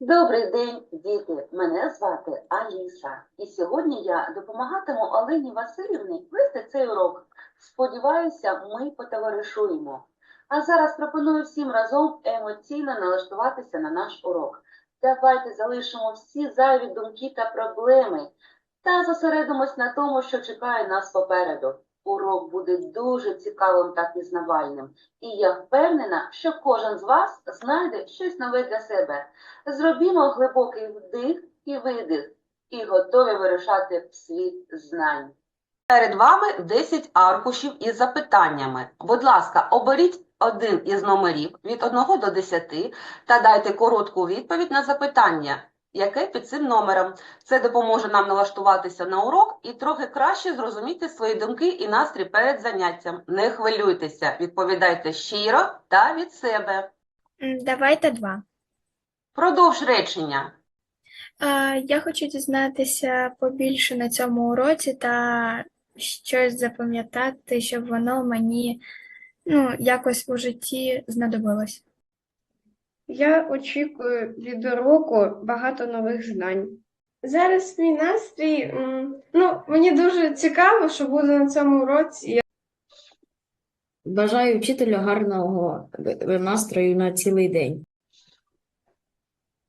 Добрий день, діти! Мене звати Аліса. І сьогодні я допомагатиму Олені Васильівні вести цей урок. Сподіваюся, ми потоваришуємо. А зараз пропоную всім разом емоційно налаштуватися на наш урок. Давайте залишимо всі зайві думки та проблеми та зосередимось на тому, що чекає нас попереду. Урок буде дуже цікавим та пізнавальним. І я впевнена, що кожен з вас знайде щось нове для себе. Зробімо глибокий вдих і видих, і готові вирушати в світ знань. Перед вами 10 аркушів із запитаннями. Будь ласка, оберіть один із номерів від 1 до 10 та дайте коротку відповідь на запитання, яке під цим номером. Це допоможе нам налаштуватися на урок і трохи краще зрозуміти свої думки і настрій перед заняттям. Не хвилюйтеся, відповідайте щиро та від себе. Давайте два. Продовж речення. Я хочу дізнатися побільше на цьому уроці та щось запам'ятати, щоб воно мені ну, якось у житті знадобилось. Я очікую від уроку багато нових знань. Зараз мій настрій, ну, мені дуже цікаво, що буде на цьому уроці. Бажаю вчителю гарного е, настрою на цілий день.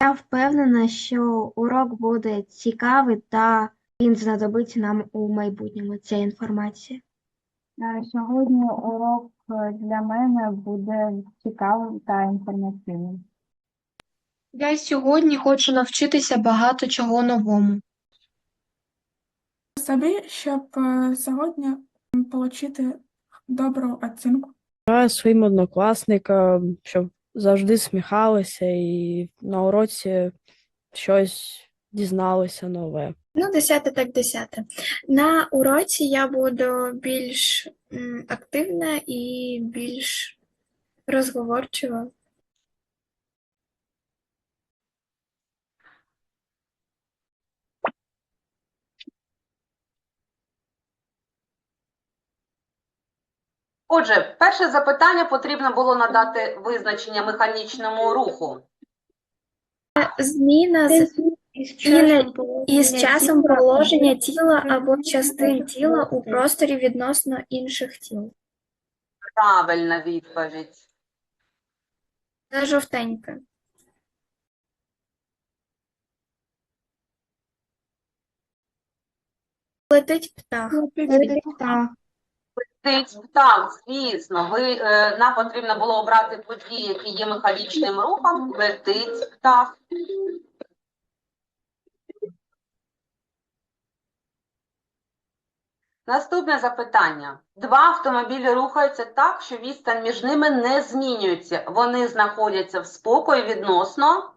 Я впевнена, що урок буде цікавий та він знадобиться нам у майбутньому, ця інформація. Сьогодні урок е, для мене буде цікавим та інформаційним. Я сьогодні хочу навчитися багато чого новому. собі, щоб е, сьогодні отримати добру оцінку. Бажаю своїм однокласникам, щоб завжди сміхалися і на уроці щось дізналися нове. Ну, десяте так десяте. На уроці я буду більш м, активна і більш розговорчива. Отже, перше запитання потрібно було надати визначення механічному руху. Зміна з Із часом із положення часом положення тіла або частин тіла у просторі. відносно інших тіл. Правильна відповідь. Це жовтеньке. Летить птах. Так. Летить птах, звісно. Ви, е, нам потрібно було обрати події, які є механічним рухом. Летить птах. Наступне запитання. Два автомобілі рухаються так, що відстань між ними не змінюється. Вони знаходяться в спокої відносно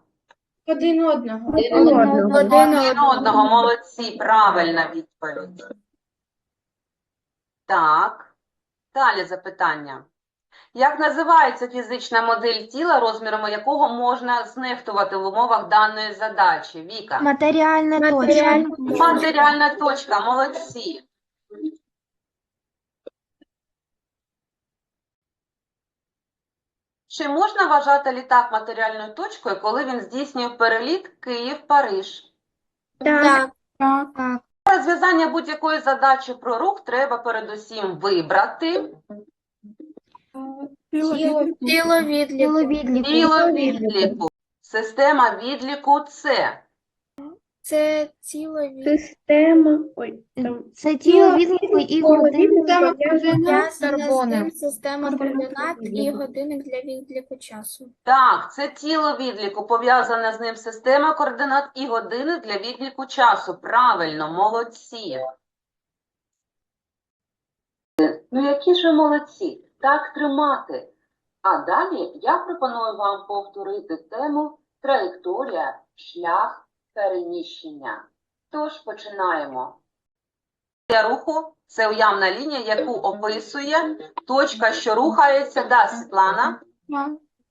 Один одного. Один один одного. Молодці, правильна відповідь. Так. Далі запитання. Як називається фізична модель тіла, розміром якого можна знехтувати в умовах даної задачі? Віка. Матеріальна точка. Матеріальна Матеріальна точка, молодці. Чи можна вважати літак матеріальною точкою, коли він здійснює переліт Київ-Париж? Так. Так, Так. Розв'язання будь-якої задачі про рух треба передусім вибрати тіло Тіло. відліку. Тіловідліку. тіло відліку. Система відліку це Це тіло від... Система. Ой, там. Це тіловідліку і годинник. Система Я карбони. система координат і годинник для відліку часу. так, це тіло відліку, пов'язана з ним система координат і години для відліку часу. Правильно, молодці. Ну які ж ви молодці, так тримати. А далі я пропоную вам повторити тему траєкторія, шлях, переміщення. Тож починаємо. Для руху це уявна лінія, яку описує точка, що рухається. Да, Світлана?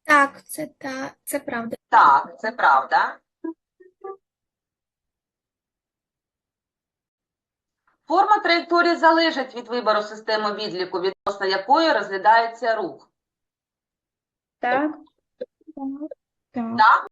Так. Це та це правда. Так, це правда. Форма траєкторії залежить від вибору системи відліку, відносно якої розглядається рух. Так. Так. Так?